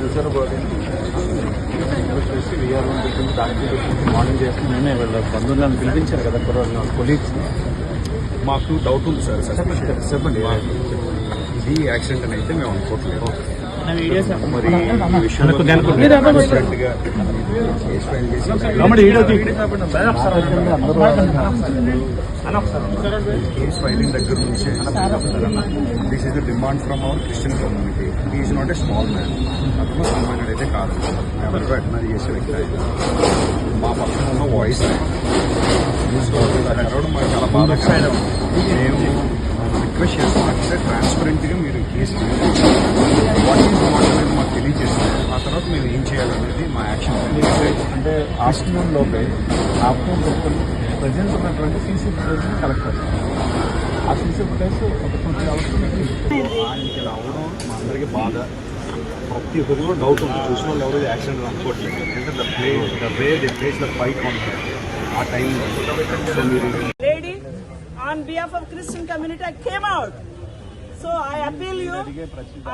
చూసారు వచ్చేసి we are one పెట్టింది దానికి పెట్టింది మార్నింగ్ చేసి నేనే వీళ్ళ బంధువులను పిలిపించారు కదా కుర్రోళ్ళు కొలీగ్స్ మాకు డౌట్ ఉంది సార్ చెప్పండి. ఇది యాక్సిడెంట్ అని అయితే మేము అనుకోవట్లేదు. మరి ఈ అనుకో, విషయంలో అనుకో. different గా కేసు ఫైల్ చేసి కేసు ఫైలింగ్ దగ్గర నుంచే this is the demand from our Christian community is not a small man అతను సామాన్యుడు అయితే కాదు ఎవరు వెటనరీ చేసే వ్యక్తి ఆయన. మా పక్కన ఉన్న వాయిస్ అరవడం మాకు చాలా బాధాకరం మేము రిక్వెస్ట్ చేస్తున్నాను సార్ ట్రాన్స్పరెంట్గా మీరు కేసు వాట్ ఈస్ వాట్ అనేది మాకు తెలియజేస్తే ఆ తర్వాత మేము ఏం చేయాలనేది మా యాక్షన్ అంటే ఆఫ్టర్నూన్ లోపే ఆఫ్టర్నూన్ లోపల ప్రజెంట్ ఉన్నటువంటి సీసీ ఫుటేజ్ కలెక్ట్ ఆ సీసీ ఫుటేజ్ ఒక టూ త్రీ అవర్స్ ఆయనకి ఇలా అవడం మా అందరికీ బాధ. ప్రతి ఒక్కరు కూడా డౌట్ ఉంది. చూసిన వాళ్ళు ఎవరు యాక్సిడెంట్ అనుకోవట్లేదు. ఎందుకంటే the play the way they place the fight ఉంటుంది ఆ టైంలో సో మీరు behalf of Christian community I came out. So I appeal you,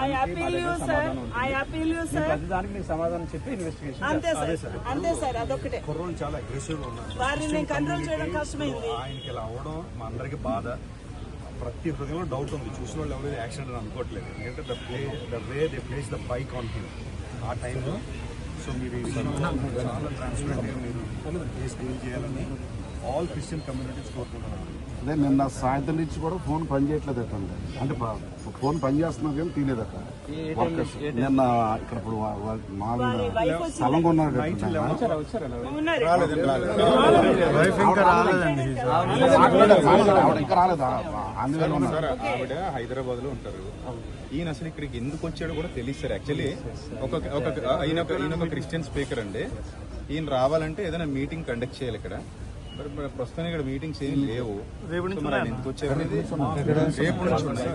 I appeal you sir, I appeal you sir. అంతే సార్ అంతే సార్ అదొకటే కుర్రోళ్ళు చాలా అగ్రెసివ్గా ఉన్నారు. వారిని నేను కంట్రోల్ చేయడం కష్టమైంది. ఆయనకి ఇలా అవడం మా అందరికీ బాధ. ప్రతి హృదయంలో డౌట్ ఉంది. చూసిన వాళ్ళు ఎవరు యాక్సిడెంట్ అని అనుకోవట్లేదు. ఎందుకంటే the play the way they place the bike on him ఆ టైంలో సో మీరు చాలా ట్రాన్స్పరెంట్గా మీరు కేసు డీల్ చేయాలని ఆల్ క్రిస్టియన్ కమ్యూనిటీస్ కోరుకుంటున్నాను అదే నిన్న సాయంత్రం నుంచి కూడా ఫోన్ పని చేయట్లేదు అట్టండి అంటే ప- ఫోన్ పని చేస్తున్నా కానీ తీయలేదట వర్కర్స్ నిన్న ఇక్కడ ఇప్పుడు వచ్చి స్థలం కొన్నారు ఉన్నారు ఆవిడ ఇంకా రాలేదా హైదరాబాద్లో ఉంటారు ఈయన అసలు ఇక్కడికి ఎందుకు వచ్చాడో కూడా తెలియదు సార్ యాక్చువల్లీ ఒక ఒక ఈయన ఒక క్రిస్టియన్ స్పీకర్ అండి ఈయన రావాలంటే ఏదైనా మీటింగ్ కండక్ట్ చేయాలి ఇక్కడ ప్రస్తుతం ఇక్కడ మీటింగ్స్ ఏం లేవు. ఎందుకు అనేది రేపు నుంచి ఉన్నాయి?